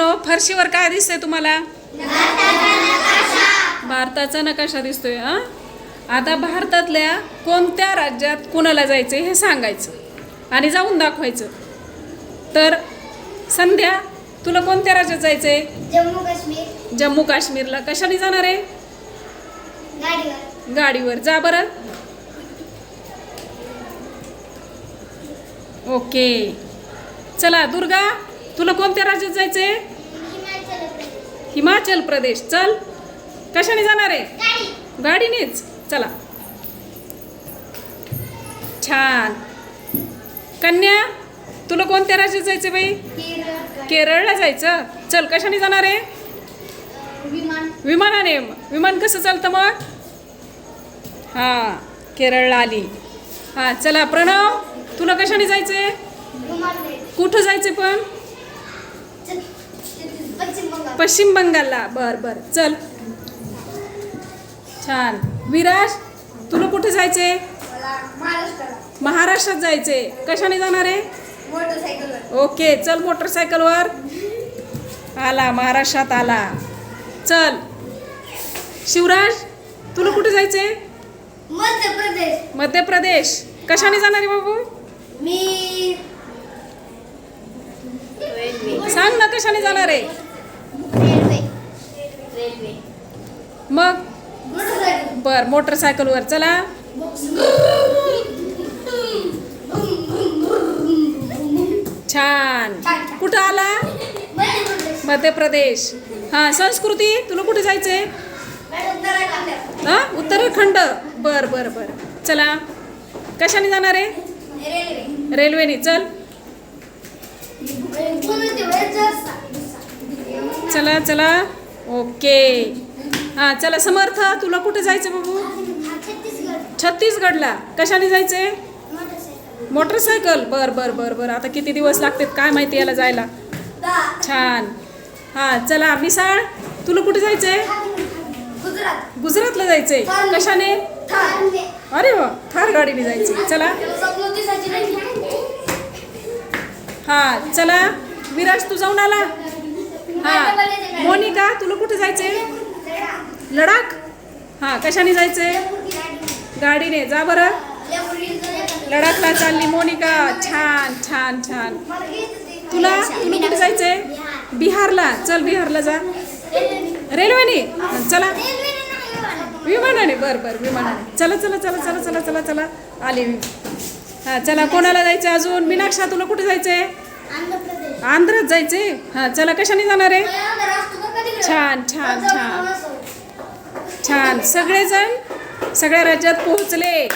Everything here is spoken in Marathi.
मुलांनो फरशीवर काय दिसतंय तुम्हाला? भारताचा नकाशा दिसतोय हा? आता भारतातल्या कोणत्या राज्यात कुणाला जायचं हे सांगायचं आणि जाऊन दाखवायचं. तर संध्या तुला कोणत्या राज्यात जायचंय? जम्मू काश्मीर. जम्मू काश्मीरला. कशाने जाणार आहे? गाडीवर. गाडीवर. जा बरं. ओके. चला दुर्गा. तुला कोणत्या राज्यात जायचंय? हिमाचल प्रदेश. हिमाचल प्रदेश चल. कशाने जाणार आहे? गाडी. गाडीनेच. चला. छान. कन्या तुला कोणत्या राज्यात जायचं बाई? केरळ केरळला जायचं. चल कशाने जाणार आहे? विमान. विमानाने. विमान कसं चालतं मग? हां केरळला आली. हां चला प्रणव तुला कशाने जायचंय? विमान कुठं जायचं पण? पश्चिम बंगाल पश्चिम बंगालला. बर बर. चल. छान. विराज तुला कुठे महाराष्ट्राला महाराष्ट्रात जायचंय. कशाने जाणार आहे? ओके चल मोटरसायकलवर. आला महाराष्ट्रात आला. चल. शिवराज तुला कुठे जायचंय? मध्य प्रदेश. मध्य प्रदेश कशाने जाणार आहे बाबू? मी सांग ना कशाने जाणार आहे. रेल्वे. मग? मोटरसायकल बर मोटरसायकलवर. चला. छान. कुठं आला? मध्य प्रदेश हां संस्कृती तुला कुठे जायचंय? हां उत्तराखंड. बर बर बर. चला. कशाने जाणार आहे? रेल्वे. रेल्वेने. चल. चला चला. ओके. हां चला समर्थ तुला कुठे जायचं बाबू? छत्तीसगडला. कशाने जायचंय? मोटरसायकल. मोटरसायकल बर बर बर बर. आता किती दिवस लागतात काय माहिती याला जायला? छान. हां चला मिसाळ तुला कुठे जायचंय? गुजरातला जायचंय. कशाने? अरे वा थार गाडीने जायचंय. चला. हां चला. विराज तू जाऊन आला? हां. मोनिका तुला कुठे जायचंय? लडाख? हां कशाने जायचंय? गाडीने. जा बरं. लडाखला चालली मोनिका. छान छान छान. तुला तुला कुठे जायचंय? बिहारला. चल बिहारला जा. रेल्वेने? चला. विमानाने. बर बर विमानाने. चला चला चला चला चला चला चला. आली हां चला. कोणाला जायचं अजून? मीनाक्षा तुला कुठे जायचंय? आंध्रात जायचंय. हां चला कशाने जाणार आहे? छान छान छान. छान. सगळेजण सगळ्या राज्यात पोहोचले.